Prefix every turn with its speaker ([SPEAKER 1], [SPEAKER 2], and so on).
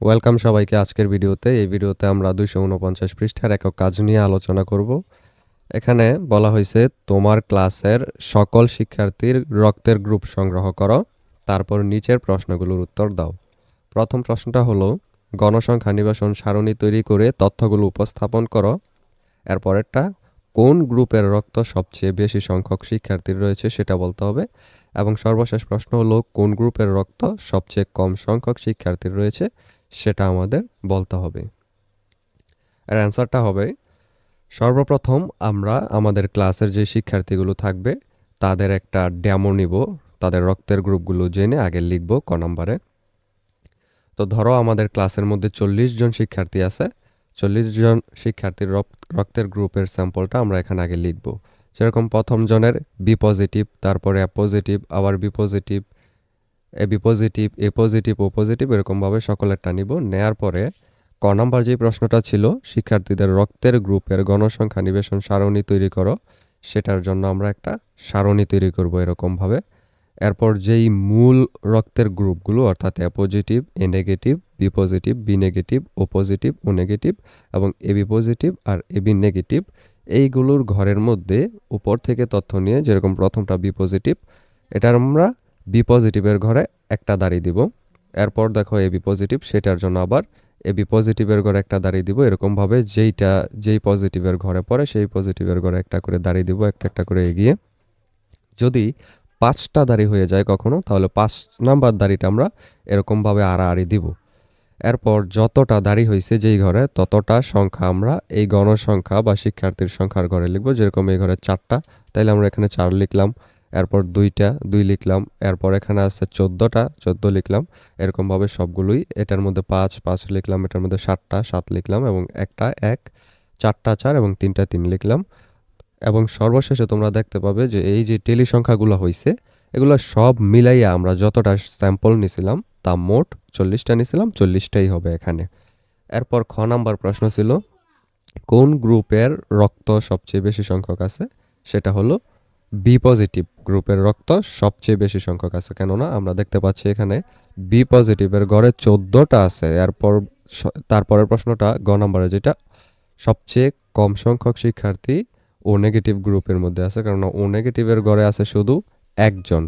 [SPEAKER 1] Welcome সবাইকে আজকের ভিডিওতে। এই ভিডিওতে আমরা দুইশো উনপঞ্চাশ পৃষ্ঠার একক কাজ নিয়ে আলোচনা করব। এখানে বলা হয়েছে, তোমার ক্লাসের সকল শিক্ষার্থীর রক্তের গ্রুপ সংগ্রহ করো, তারপর নিচের প্রশ্নগুলোর উত্তর দাও। প্রথম প্রশ্নটা হলো, গণসংখ্যা নিবেশন সারণী তৈরি করে তথ্যগুলো উপস্থাপন করো। এরপরেরটা, কোন গ্রুপের রক্ত সবচেয়ে বেশি সংখ্যক শিক্ষার্থীর রয়েছে সেটা বলতে হবে? এবং সর্বশেষ প্রশ্ন হলো, কোন গ্রুপের রক্ত সবচেয়ে কম সংখ্যক শিক্ষার্থীর রয়েছে? সেটা আমাদের বলতে হবে। এর অ্যান্সারটা হবে, সর্বপ্রথম আমরা আমাদের ক্লাসের যে শিক্ষার্থীগুলো থাকবে, তাদের একটা ড্যামো নিব, তাদের রক্তের গ্রুপগুলো জেনে আগে লিখব ক নম্বরে। তো ধরো আমাদের ক্লাসের মধ্যে চল্লিশ জন শিক্ষার্থী আছে, চল্লিশ জন শিক্ষার্থীর রক- রক্তের গ্রুপের স্যাম্পলটা আমরা এখানে আগে লিখব। যেরকম প্রথম জনের বি পজিটিভ তারপরে অ্যা পজিটিভ আবার B positive A B positive A positive O positive এরকমভাবে সকলেরটা নিব। নেয়ার পরে ক নাম্বার যে প্রশ্নটা ছিল, শিক্ষার্থীদের রক্তের গ্রুপের গণসংখ্যা নিবেশন সারণী তৈরি করো, সেটার জন্য আমরা একটা সারণী তৈরি করব এরকমভাবে। এরপর যেই মূল রক্তের গ্রুপগুলো, অর্থাৎ A positive A negative B positive B negative O positive O negative এবং এ পজিটিভ আর এ বি নেগেটিভ এইগুলোর ঘরের মধ্যে উপর থেকে তথ্য নিয়ে যেরকম প্রথমটা বি পজিটিভ এটার আমরা বি পজিটিভের ঘরে একটা দাড়ি দিব। এরপর দেখো এ বি পজিটিভ, সেটার জন্য আবার এ বি পজিটিভের ঘরে একটা দাড়ি দিব। এরকমভাবে যেইটা, যেই পজিটিভের ঘরে পড়ে, সেই পজিটিভের ঘরে একটা করে দাঁড়িয়ে দিব, একটা একটা করে এগিয়ে। যদি পাঁচটা দাঁড়ি হয়ে যায় কখনো, তাহলে পাঁচ নাম্বার দাঁড়িটা আমরা এরকমভাবে আড়াআড়ি দিব। এরপর যতটা দাঁড়ি হয়েছে যেই ঘরে, ততটা সংখ্যা আমরা এই গণসংখ্যা বা শিক্ষার্থীর সংখ্যার ঘরে লিখব। যেরকম এই ঘরে চারটা, তাইলে আমরা এখানে চার লিখলাম। এরপর দুইটা, দুই লিখলাম, এরপর এখানে আছে চোদ্দোটা, চোদ্দ লিখলাম। এরকমভাবে সবগুলোই, এটার মধ্যে পাঁচ পাঁচ লিখলাম, এটার মধ্যে সাতটা, সাত লিখলাম এবং একটা, এক, চারটা, চার এবং তিনটা, তিন লিখলাম। এবং সর্বশেষে তোমরা দেখতে পাবে যে এই যে টেলি সংখ্যাগুলো হয়েছে এগুলো সব মিলাইয়া আমরা যতটা স্যাম্পল নিছিলাম, তা মোট চল্লিশটা নিছিলাম, চল্লিশটাই হবে এখানে। এরপর খ নাম্বার প্রশ্ন ছিল, কোন গ্রুপের রক্ত সবচেয়ে বেশি সংখ্যক আছে? সেটা হলো বি পজিটিভ গ্রুপের রক্ত সবচেয়ে বেশি সংখ্যক আছে, কেননা আমরা দেখতে পাচ্ছি এখানে বি পজিটিভের গড়ে চোদ্দোটা আছে। এরপর তারপরের প্রশ্নটা গ নম্বরে, যেটা সবচেয়ে কম সংখ্যক শিক্ষার্থী ও নেগেটিভ গ্রুপের মধ্যে আছে, কেননা ও নেগেটিভের গড়ে আছে শুধু একজন।